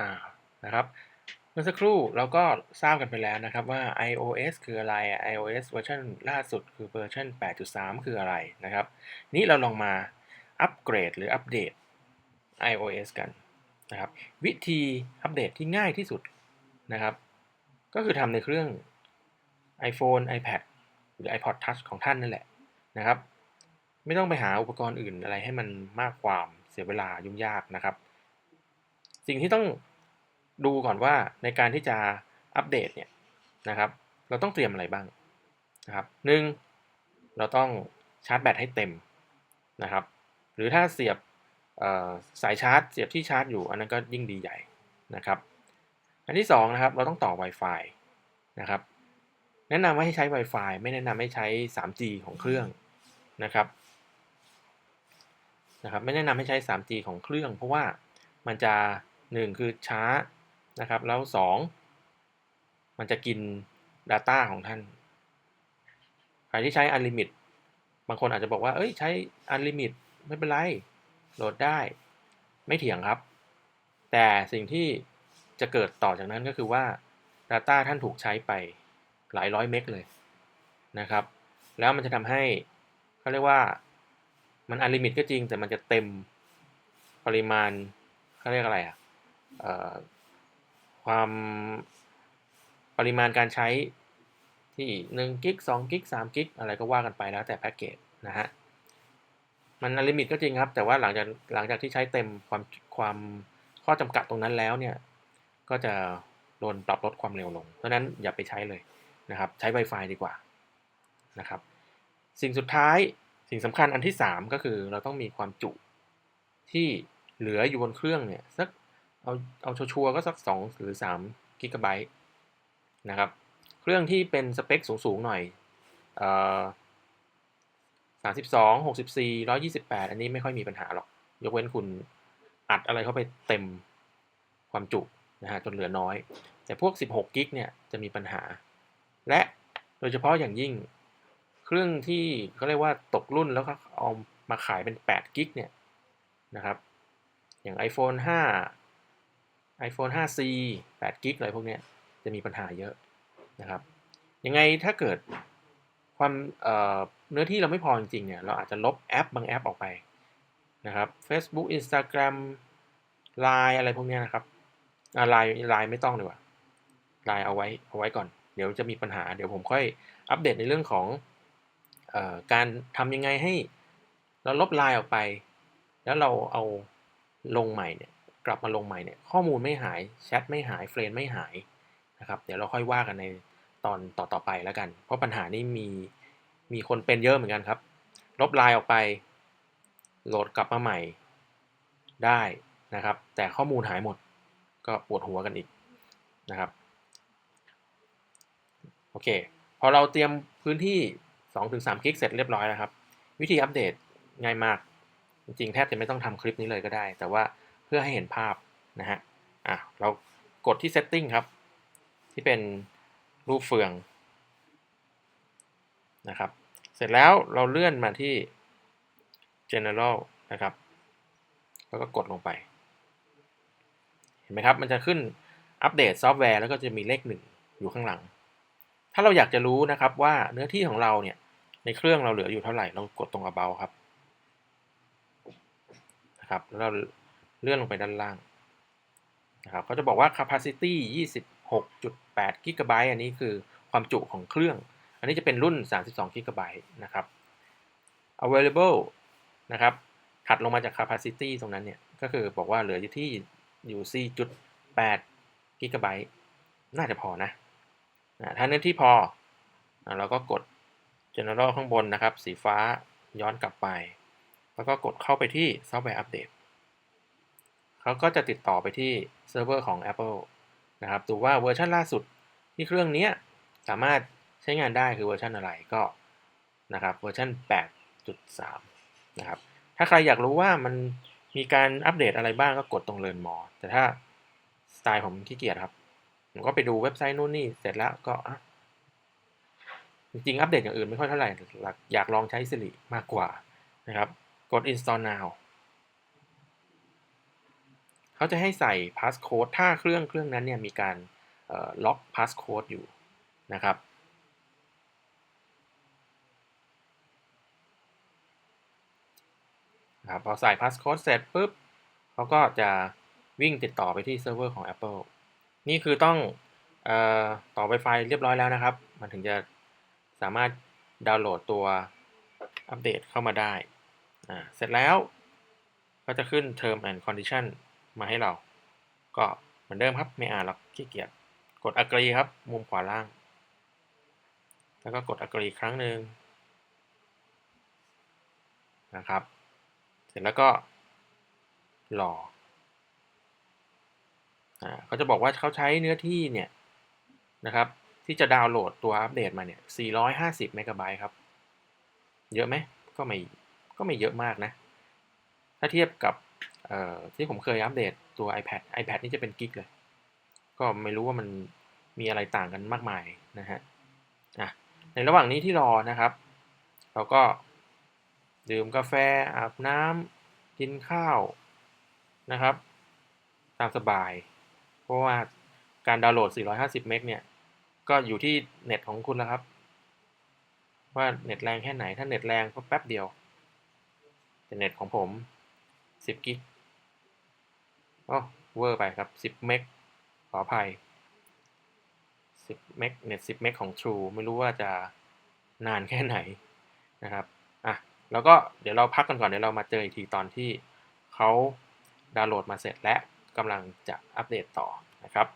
อ่านะครับเมื่อสักครู่เราก็ทราบกันไปแล้วนะครับว่า iOS คืออะไร iOS เวอร์ชันล่าสุดคือเวอร์ชัน8.3 คืออะไรนะครับ นี้เราลองมาอัปเกรดหรืออัปเดต iOS กันนะครับวิธีอัปเดตที่ง่ายที่สุดนะครับ ก็คือทำในเครื่อง iPhone iPad หรือ iPod Touch ของท่านนั่นแหละนะครับ ไม่ต้องไปหาอุปกรณ์อื่นอะไรให้มันมากความเสียเวลายุ่งยากนะครับ สิ่งที่ต้อง ดูก่อนว่าในการที่จะอัปเดตเนี่ยนะครับ เราต้องเตรียมอะไรบ้างนะครับหนึ่งเราต้องชาร์จแบตให้เต็มนะครับ หรือถ้าเสียบสายชาร์จ เสียบที่ชาร์จอยู่อันนั้นก็ยิ่งดีใหญ่นะครับ อันที่2นะครับเราต้องต่อ Wi-Fi นะครับแนะนำว่าให้ใช้ Wi-Fi ไม่แนะนำให้ใช้ 3G ของเครื่องนะครับนะครับ ไม่แนะนำให้ใช้ 3G ของเครื่อง เพราะว่ามันจะ 1 คือช้า นะครับ แล้ว 2 มันจะกิน Data ของท่าน ใครที่ใช้ Unlimit บางคนอาจจะบอกว่า เอ้ยใช้ Unlimit ไม่เป็นไร โหลดได้ ไม่เถียงครับ แต่สิ่งที่จะเกิดต่อจากนั้นก็คือว่า Data ท่านถูกใช้ไปหลายร้อยเมกเลยนะครับ แล้วมันจะทำให้เขาเรียกว่ามันอันลิมิตก็จริงแต่มันจะเต็มปริมาณเขาเรียกอะไรอะ่ะ ความปริมาณการใช้ที่1กิก2กิก3กิกอะไรก็ว่ากันไปแล้วแต่แพ็กเกจนะฮะ มันลิมิตก็จริงครับ แต่ว่าหลังจากหลังจากที่ใช้เต็มความความข้อจำกัดตรงนั้นแล้วเนี่ย ก็จะโดนปรับลดความเร็วลง เพราะนั้นอย่าไปใช้เลยนะครับ ใช้ Wi-Fi ดีกว่านะครับ สิ่งสุดท้ายสิ่งสำคัญอันที่ 3 ก็คือเราต้องมีความจุที่เหลืออยู่บนเครื่องเนี่ยสัก เอาเอาชัวร์ก็สัก 2 หรือ3กิกะไบต์นะครับ เครื่องที่เป็นสเปคสูง ๆ หน่อยเอ่อ32 64 128 อันนี้ไม่ค่อยมีปัญหาหรอก ยกเว้นคุณอัดอะไรเข้าไปเต็มความจุนะฮะจนเหลือน้อย แต่พวก 16กิกเนี่ยจะมีปัญหา และโดยเฉพาะอย่างยิ่งเครื่องที่เขาเรียกว่าตกรุ่นแล้วก็เอามาขายเป็น8กิกเนี่ยนะครับ อย่าง iPhone 5 iPhone 5C 8กิกอะไรพวกนี้จะมีปัญหาเยอะนะครับ ยังไงถ้าเกิดความเเนื้อที่เราไม่พอจริงๆ เนี่ย เราอาจจะลบแอปบางแอปออกไปนะครับ Facebook Instagram Line อะไรพวกนี้นะครับไลน์ไลน์ไม่ต้องดีกว่าไลน์เอาไว้เอาไว้ก่อน เดี๋ยวจะมีปัญหา เดี๋ยวผมค่อยอัปเดตในเรื่องของอการทำยังไงให้เราลบไลน์ออกไป แล้วเราเอาลงใหม่เนี่ย กลับมาลงใหม่เนี่ยข้อมูลไม่หายแชทไม่หายเฟรนไม่หายนะครับเดี๋ยวเราค่อยว่ากันในตอนต่อต่อไปแล้วกัน เพราะปัญหานี้มีมีคนเป็นเยอะเหมือนกันครับ ลบไลน์ออกไป โหลดกลับมาใหม่ได้นะครับ แต่ข้อมูลหายหมดก็ปวดหัวกันอีกนะครับโอเคพอเราเตรียมพื้นที่ 2-3กิกเสร็จเรียบร้อยแล้วครับ วิธีอัปเดตง่ายมาก จริงๆ แทบจะไม่ต้องทำคลิปนี้เลยก็ได้ แต่ว่า พื่อให้เห็นภาพนะฮะอะเรากดที่ setting ครับ ที่เป็นรูปเฟืองนะครับ เสร็จแล้วเราเลื่อนมาที่ general นะครับ แล้วก็กดลงไป เห็นไหมครับ มันจะขึ้นอัปเดตซอฟต์แวร์แล้วก็จะมีเลขหนึ่งอยู่ข้างหลัง ถ้าเราอยากจะรู้นะครับว่าเนื้อที่ของเราเนี่ย ในเครื่องเราเหลืออยู่เท่าไหร่ เรากดตรง about ครับนะครับ แล้วเรา เลื่อนลงไปด้านล่างนะครับเขาจะบอกว่า capacity 26.8 g b อันนี้คือความจุของเครื่อง อันนี้จะเป็นรุ่น 32 g b นะครับ available นะครับ ถัดลงมาจาก capacity ตรงนั้นเนี่ย ก็คือบอกว่าเหลืออยู่ที่อยู่ 4.8 g b น่าจะพอนะถ้าเนื้อที่พอเราก็กด general ข้างบนนะครับ สีฟ้าย้อนกลับไป แล้วก็กดเข้าไปที่ซอฟต์แวร์อัป เขาก็จะติดต่อไปที่เซิร์ฟเวอร์ของ Apple นะครับดูว่าเวอร์ชันล่าสุดที่เครื่องนี้สามารถใช้งานได้คือเวอร์ชันอะไรก็นะครับเวอร์ชัน8.3 นะครับ ถ้าใครอยากรู้ว่ามันมีการอัปเดตอะไรบ้างก็กดตรง Learn More แต่ถ้าสไตล์ผมขี้เกียจครับ ผมก็ไปดูเว็บไซต์นู่นนี่เสร็จแล้วก็จริงๆอัปเดตอย่างอื่นไม่ค่อยเท่าไหร่อยากลองใช้สิริมากกว่านะครับ กด install now เขาจะให้ใส่ passcode ถ้าเครื่องเครื่องนั้นเนี่ยมีการล็อก passcode อยู่นะครับครับพอใส่ passcode เสร็จปุ๊บเขาก็จะวิ่งติดต่อไปที่เซิร์ฟเวอร์ของ Apple นี่คือต้องออต่อ Wi-Fi เรียบร้อยแล้วนะครับ มันถึงจะสามารถดาวน์โหลดตัวอัปเดตเข้ามาได้ เสร็จแล้วก็จะขึ้น Term and Condition มาให้เรา ก็เหมือนเดิมครับ ไม่อ่านหรอกขี้เกียจกด agree ครับ มุมขวาล่าง แล้วก็กด agree ครั้งหนึ่งนะครับ เสร็จแล้วก็รออ่าเขาจะบอกว่าเขาใช้เนื้อที่เนี่ยนะครับ ที่จะดาวน์โหลดตัวอัปเดตมาเนี่ย 450 เมกะไบต์ครับ เยอะไหม ก็ไม่ ก็ไม่เยอะมากนะ ถ้าเทียบกับ ที่ผมเคยอัปเดตตัว iPad iPad นี่จะเป็นกิกเลย ก็ไม่รู้ว่ามันมีอะไรต่างกันมากมายนะฮะอะในระหว่างนี้ที่รอนะครับ เราก็ดื่มกาแฟอาบน้ำกินข้าวนะครับ ตามสบาย เพราะว่าการดาวน์โหลด 450 เมกเนี่ย ก็อยู่ที่เน็ตของคุณแล้วครับ ว่าเน็ตแรงแค่ไหน ถ้าเน็ตแรงก็แป๊บเดียว แต่เน็ตของผม 10 กิก โอ้เวอร์ไปครับ 10 เมกขออภัย 10 เมกเน็ต 10 เมกของ True ไม่รู้ว่าจะนานแค่ไหนนะครับอะแล้วก็เดี๋ยวเราพักกันก่อนเดี๋ยวเรามาเจออีกทีตอนที่เขาดาวน์โหลดมาเสร็จและกำลังจะอัปเดตต่อนะครับ